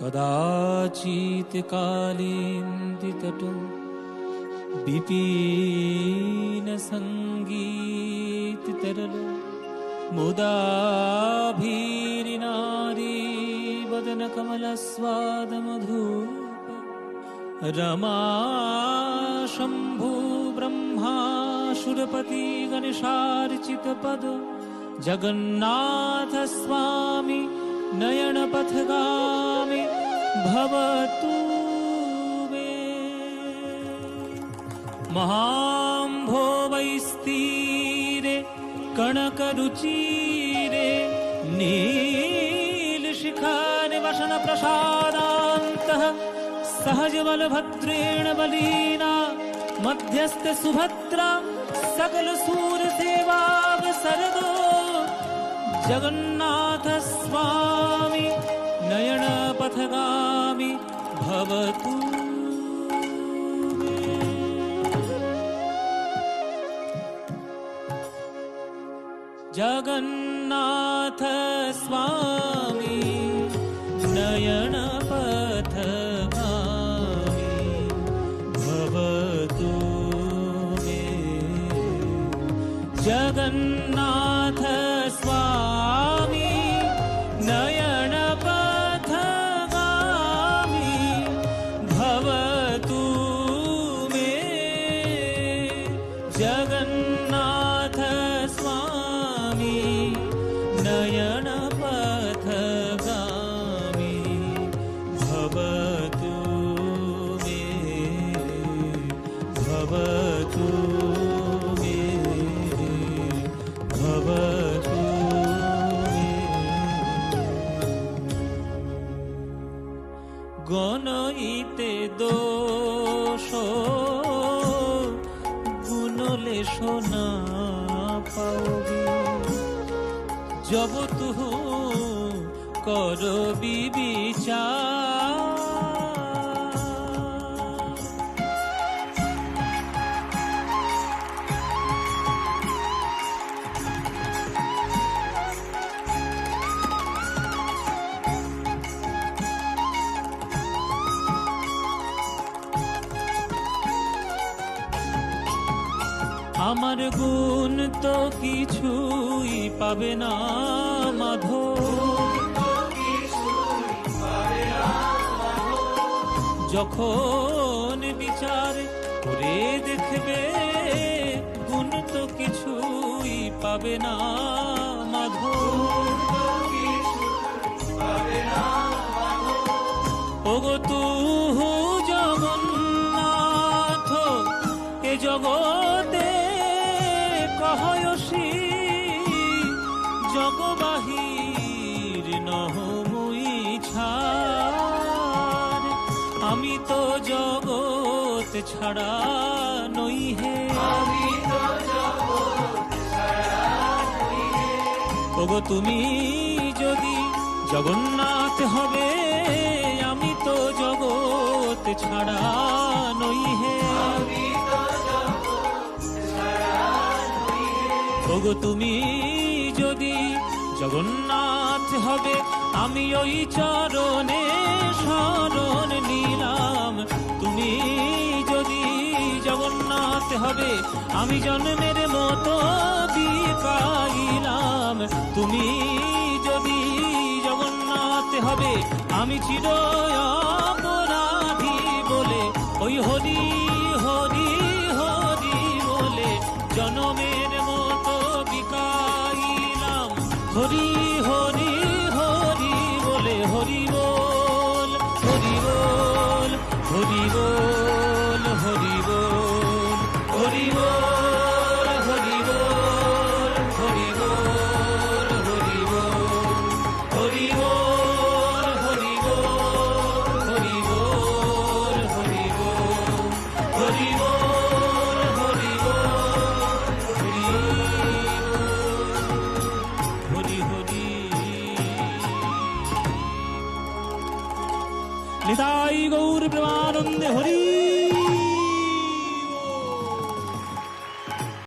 कदाचित् कालीन्ति विपीनसङ्गीततरलो मुदाभीरिनारीवदनकमलस्वादमधूप मुदा भीरिनारी रमा शम्भु ब्रह्माशुरपति गणेशारचितपद जगन्नाथ नयनपथगा वे महाम्भो वै कणकरुचिरे नीलशिखनि सहजबलभद्रेण बलीना मध्यस्थसुभद्रा सकलसूरसेवावसरदो जगन्नाथस्वा नयनपथगामि भवतु। जगन्नाथ स्वामी नयनपथगामि भवतु मे जगन्नाथ ভবতু মে ভবতু গণইতে দোষ গুণলে সোনা পাওবি জবতুহু করবি বিচার আমার গুণ তো কিছুই পাবে না মাধো যখন বিচার করে দেখবে, গুণ তো কিছুই পাবে না মাধো ওগো তুহু জগন্নাথ, এ জগতে জগবাহির নহ মুই ছাড়। আমি তো জগৎ ছাড়া নই হে। আমি ছাড়া নই হে। ওগো তুমি যদি জগন্নাথ হবে আমি তো জগৎ ছাড়া নই হে। আমি ছাড়া নই হে। ওগো তুমি জগন্নাথ হবে, আমি ওই চরণে শরণ নিলাম। তুমি যদি জগন্নাথ হবে, আমি জন্মের মতো বিকাইলাম। তুমি যদি জগন্নাথ হবে, আমি চির निताई गौर प्रमानंद हरि